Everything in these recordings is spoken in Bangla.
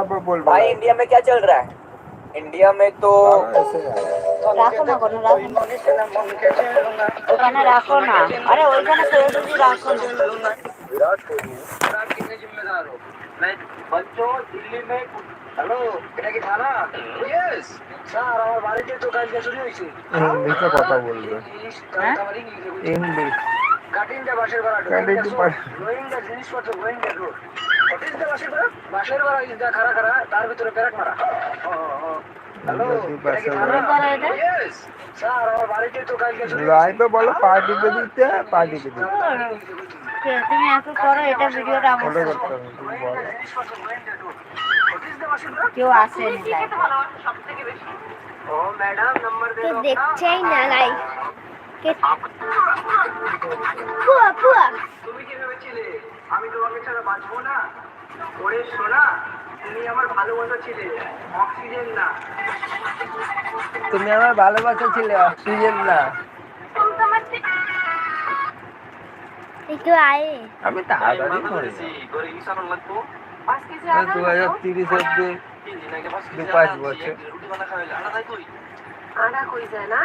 তারপর বলবো भाई इंडिया में क्या चल रहा है इंडिया में तो তারা এসে গেছে। রাখো না কোনো রাখো না ওখানে রাখো না আরে ওইখানে ছেড়ে দিদি রাখো না विराट कोहली आप कितने जिम्मेदार हो मैं बच्चों दिल्ली में हेलो এটা কি থানা ইয়েস স্যার আমার বাড়িতে তো কাজ চুরি হয়েছে ইংলিশে কথা বলবে হ্যাঁ? ইংলিশ কাটিংটা বাসের ভাড়া গোয়িংটা জিনিসপত্র গোয়িংটা রোড। কাটিংটা বাসের ভাড়া বাসের ভাড়া ইজদা খারা খারা তার ভিতরে প্যারাক মারা। তো কাজ চুরি লাইভে বলো দিতে পার্টিতে দিতে। তুমি একটু করো এটা ভিডিওটা আমার করতে হবে তুমি বলো। কেউ আসেনি ও ম্যাডাম নাম্বার তো দেখছেই না লাইভ পুয়া পুয়া তুমি কি ভেবেছিলে? আমি তোমাকে ছাড়া বাঁচবো না? ওরে সোনা তুমি আমার ভালোবাসা ছিলে অক্সিজেন না। তুমি আমার ভালোবাসা ছিলে অক্সিজেন না। একটু আয়ে। আমি তাড়াতাড়ি মরে দু হাজার তিরিশ অব্দি দু পাঁচ বছর। আনা কই যায় না?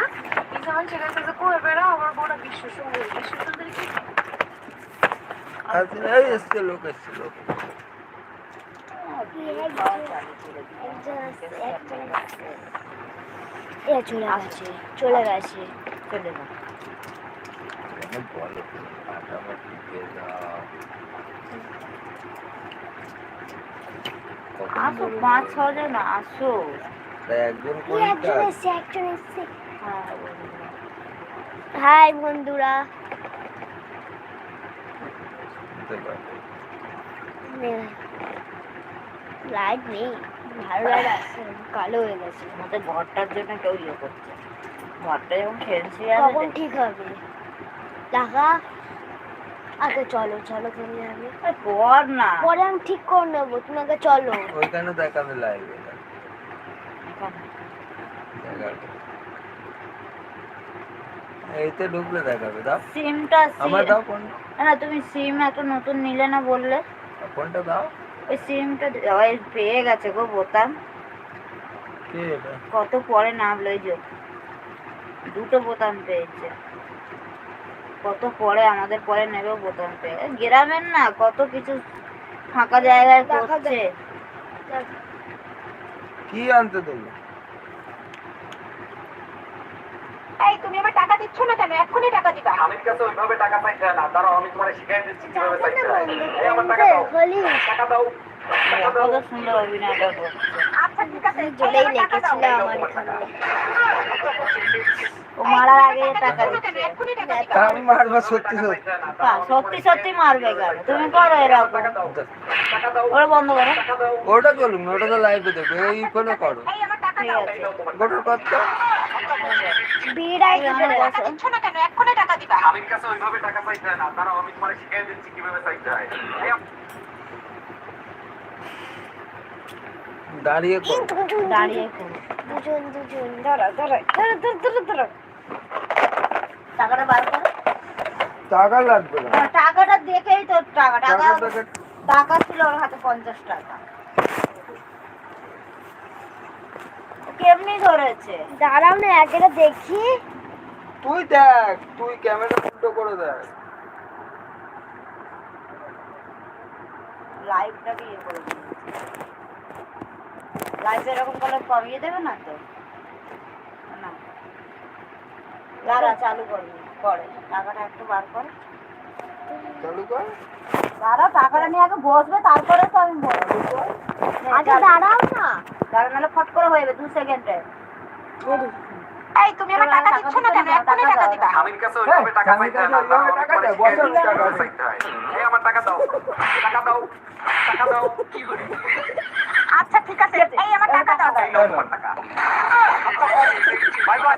এই zaman সেখানে তো কই বেড়াও আমার বড় বিশ্ব সুন্দর বিশ্ব সুন্দর কি এই এসছে লোক এসছে লোক। চলে গেছে চলে গেছে। চলে। বলো আসো? পাঁচ ছজন আসো। একজন কোনটা। হাই বন্ধুরা। লাইট নেই ভালো লাইট আসছে কালো হয়ে গেছে। আমাদের ঘরটার জন্য কেউ ইয়ে করছে। ঘরটা যখন খেলছে কখন ঠিক হবে? দেখা আগে চলো চলো তুমি আমি পর না। পরে আমি ঠিক করে নেব তুমি আগে চলো। ওইখানে দেখাবে লাইভে এখানে। এইতে ঢুকলে দেখাবে দাও। সিমটা আমার দাও ফোন। না তুমি সিম একটা নতুন নিলে না বললে। ফোনটা দাও। ওই সিমটা ওই পেয়ে গেছে গো বোতাম। কে এটা? কত পরে নামলো এই যে দুটো বোতাম পেয়েছে। কত পরে আমাদের পরে নেবে বোতাম পেয়ে। গ্রামের না কত কিছু ফাঁকা জায়গায় করছে কি আনতে দেবো এই তুমি আমার টাকা দিচ্ছ না কেন? এক্ষুনি টাকা দিবা। আমির কাছে ওইভাবে টাকা হয় না। দাঁড়াও আমি তোমার শিখাই দিচ্ছি কীভাবে চাইতে হয়। এই আমার টাকা দাও। টাকা দাও। কত সুন্দর আচ্ছা ঠিক আছে। আমার টাকা। লেগেছিল আমার ও মারার আগে কেন? আমি মারবো সত্যি সত্যি। হ্যাঁ, সত্যি সত্যি মারবে কেন? তুমি করো এরকম। টাকা দাও। ওরা বন্ধ করো। ওটা বলুন ওটা তো লাইভে দেবে এই ফোনে করো। টাকা আছে। গোটার কত বিড় আইতে চলে টাকা গেছে দিচ্ছ না কেন? এক্ষুনি টাকা দিবা। আমির কাছে ওইভাবে টাকা চাইতে না। দাঁড়াও আমি তোমার শিখাই দিচ্ছি কীভাবে চাইতে হয়। দাঁড়িয়ে করো। দাঁড়িয়ে করো। দুজন দুজন। ধরো ধরো ধরো ধরো ধরো ধরো। টাকাটা বার করো। টাকা লাগবে না। হ্যাঁ, টাকাটা দেখেই তো টাকা। টাকা টাকা ছিল ওর হাতে পঞ্চাশ টাকা। কেমনি ধরেছে? দাঁড়াও না একটা দেখি। তুই দেখ তুই ক্যামেরা উল্টো করে দেখ। লাইভটাকে ইয়ে করে লাইভ এরকম করলে কমিয়ে দেবে না তো? না। দাঁড়া চালু করবি করে টাকাটা একটু বার কর। চালু দাঁড়া টাকাটা নিয়ে আগে বসবে তারপরে তো আমি বলব আগে দাঁড়াও না। দাঁড়া নাহলে ফট করে হয়ে যাবে দু সেকেন্ডে। এই তুমি আমার টাকা দিচ্ছ না কেন? এক্ষুনি টাকা দিবা। আমির কাছে ওইভাবে টাকা আমি হয় না। কাছে দাঁড়াও ওইভাবে আমি টাকা তোমার বছর টাকা কীভাবে হয়। এই আমার টাকা দাও। টাকা দাও। টাকা দাও। কি করে? আচ্ছা ঠিক আছে। এই আমার টাকা দাও। Bye bye.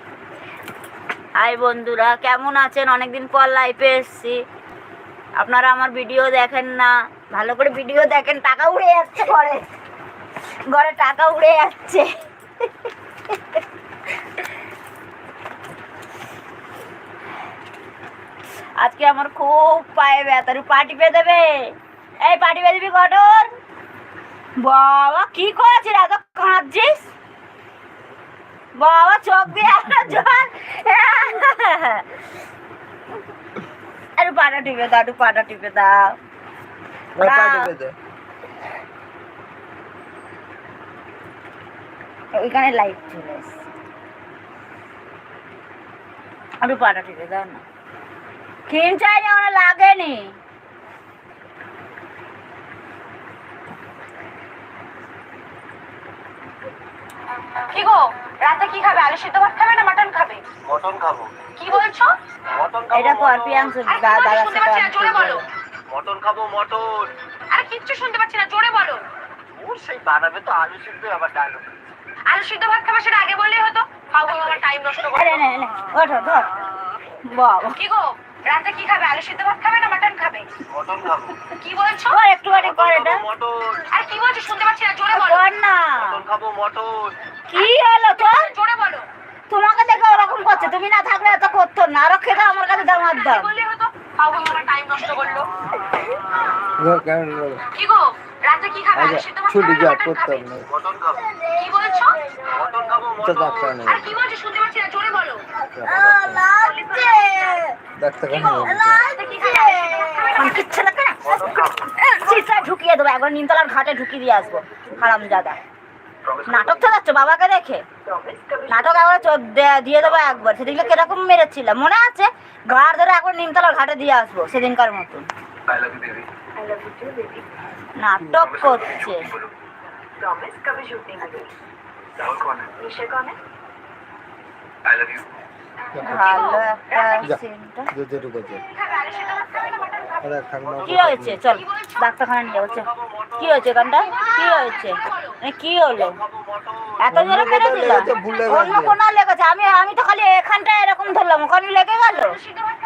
হাই বন্ধুরা, কেমন আছেন? অনেকদিন পর লাইফে এসেছি। আপনারা আমার ভিডিও দেখেন না। ভালো করে ভিডিও দেখেন, টাকা উড়ে যাচ্ছে ঘরে। ঘরে টাকা উড়ে যাচ্ছে। আজকে আমার খুব পায়ে ব্যথা। পাটি পেয়ে দেবে? এই, পাটি পেয়ে দিবি কটর বাবা, কি করেছিস? এত কাঁদছিস? বাবা চোখ দিয়ে একটা জল। একটু পাটা টিপে দাও একটু পাটা টিপে দাও। ওইখানে লাইট চলে এসছে। একটু পাটা টিপে দাও না। খিন চাই না লাগেনি। কি গো? রাতে কি খাবে? আলু সিদ্ধ ভাত খাবে না মাটন খাবে? মটন খাব। কি বলছো? মটন খাব এটা পর প্রিয়াংশু আরে কি দাদার সাথে জোরে বলো। মটন খাব মটন। আরে কিচ্ছু শুনতে পাচ্ছি না জোরে বলো। ওর সেই বানাবে তো আলু সিদ্ধ আবার ডায়লগ আলু সিদ্ধ ভাত খাবে সেটা আগে বললেই হতো। খাও আমার টাইম নষ্ট করে আরে নে নে ওঠো ধর। বাবা। কি গো? রাতে কি খাবে? আলু সিদ্ধ ভাত খাবে না মাটন খাবে? মটন খাব। কি বলছো? কর একটু একটু কর এটা মটন। আরে কি বলছো? শুনতে পাচ্ছি না জোরে বলো। না। মটন খাব মটন। কি হলো তোর? জোরে বলো। তোমাকে দেখে ওরকম করছে তুমি না থাকলে এত করতো না। আরও খেতে আমার কাছে দাম টাইম নষ্ট করল। গো, কেমন লাগল? কি গো রাতে কি খাবে? আলু আচ্ছা, সিদ্ধ ভাত ছুটি যা করতাম না। কি বলছো? মটন খাব তো মটন ডাক্তার নেই। আরে কি বলছো? শুনতে পাচ্ছি না জোরে বলো। ডাক্তার কেন গো বলছে? রাতে কি খাবে? আলু সিদ্ধ ভাত খাবে না? আমার কিচ্ছু লাগে না চিত্রা ঢুকিয়ে দেবো। একবার নিমতলার ঘাটে ঢুকিয়ে দিয়ে আসব। হারাম জাদা নাটক চালাচ্ছ বাবাকে রেখে নাটক একবার দিয়ে দেবো একবার। সেদিনকে কীরকম মেরেছিলাম মনে আছে? ঘাড় ধরে একবার নিমতলার ঘাটে দিয়ে আসব সেদিনকার মতন। নাটক করছে। ভালো একটা কি হয়েছে? চল ডাক্তারখানা নিয়ে যাব চল। কি হয়েছে গানটা কি হয়েছে? এ, কি হলো? এত জোরে মেরে দিলাম অন্য গেছে। কোনো লেগেছে। আমি আমি তো খালি এখানটা এরকম ধরলাম ওখানে লেগে গেল।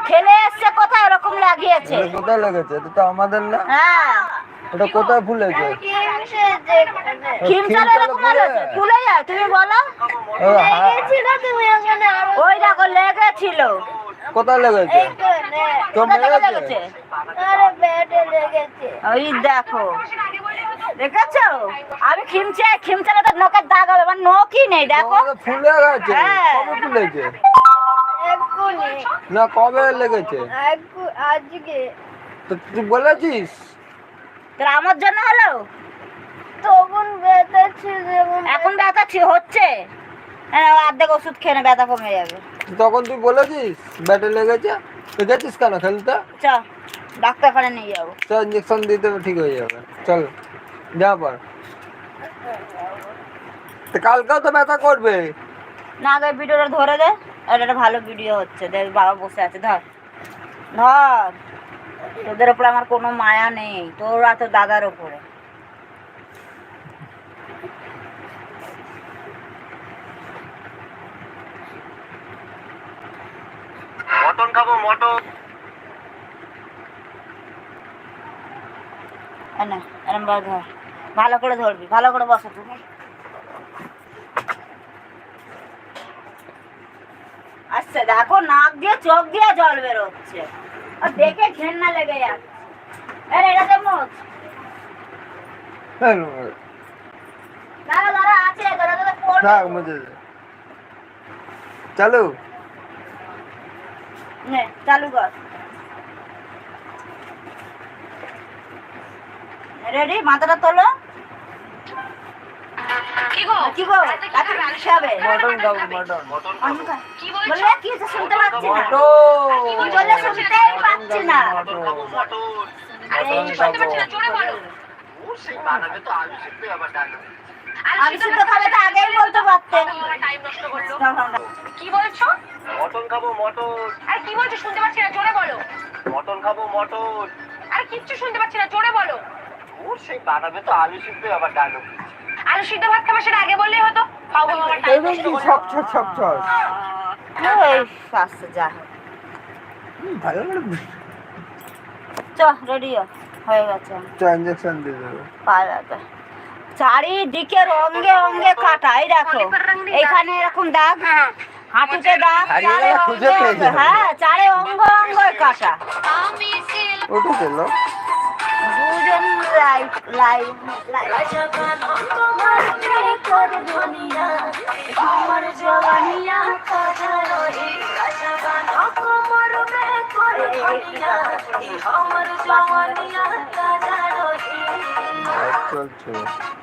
খেলে এসছে কোথায়? এরকম লাগিয়েছে। কোথায় লেগেছে? এটা তো আমাদের না? হ্যাঁ। এটা কোথায় ফুলেছে খিমচাল এরকম হয়েছে ফুলে যায়। তুমি বলো। ও, হা- ওই দেখো লেগেছিল। কোথায় লেগেছে? ওই দেখো। দেখেছ? আমি খিমচে খিমচালে তো নখের দাগ হবে আমার নখই নেই দেখো। ফুলে গেছে। হ্যাঁ। কবে ফুলেছে? না কবে লেগেছে? আজকে। তো তুই বলেছিস? তোর আমার জন্য হলো? তখন ব্যথা ছিল এখন ব্যথা ছি- হচ্ছে। হ্যাঁ অর্ধেক ওষুধ খেয়ে ব্যথা কমে যাবে। তখন তুই বলেছিস ব্যাটে লেগেছে? তুই গেছিস কেন খেলতে? চ ডাক্তারখানে নিয়ে যাব। চল ইঞ্জেকশন দিতে ঠিক হয়ে যাবে। চল যা পর। তো কালকেও তো ব্যথা করবে। না আগে ভিডিওটা ধরে দে। আর একটা ভালো ভিডিও হচ্ছে। দেখ বাবা বসে আছে ধর। ধর। তোদের ওপরে আমার কোনো মায়া নেই। তোর আর তোর দাদার ওপরে। মটন খাব মটন। এরম ধর। ভালো করে ধরবি ভালো করে বসো তুমি আচ্ছা দেখো নাক দিয়ে চোখ দিয়ে জল বেরোচ্ছে। আর দেখে ঘেন্না লেগে যাচ্ছে। আরে এটা তো মোচ। দাঁড়া দাঁড়া আছে দাঁড়া দে। চালু। নে চালু কর। রেডি মাথাটা তোলো। কি গো? কি গো? রাতে কি রাতে খাবে? কি খাবে মটন খাব। মটন মটন কি বললে কি হচ্ছে শুনতে পাচ্ছি না। মটন কি বললে শুনতেই পাচ্ছি না। Mutton mutton. আরে শুনতে পাচ্ছি না জোরে বলো। ওর সেই বানাবে তো আলু সিদ্ধ আবার ডায়লগ। আমি শুদ্ধ খাবে তো আগেই বলতে টাইম নষ্ট করল কি বলছো? মটন খাব মটন। আরে কি বলছো শুনতে পাচ্ছি না জোরে বলো। মটন খাব মটন। আরে কিচ্ছু শুনতে পাচ্ছি না জোরে বলো। ওর সেই বানাবে তো আলু সিদ্ধ আবার ডায়লগ আলু সিদ্ধ ভাত খাবে সেটা আগে বললেই হতো। খাও আমার এই আসছে যা ভালো লাগবে চ রেডি হয়ে গেছে। ট্রানজাকশন দিয়ে দেবো। পালাতে। চারিদিকে রঙে রঙে কাটা এই দেখো এখানে এরকম দাগ হাঁটুতে দাগ হ্যাঁ চারে অঙ্গ অঙ্গ কাটা। অঙ্গে,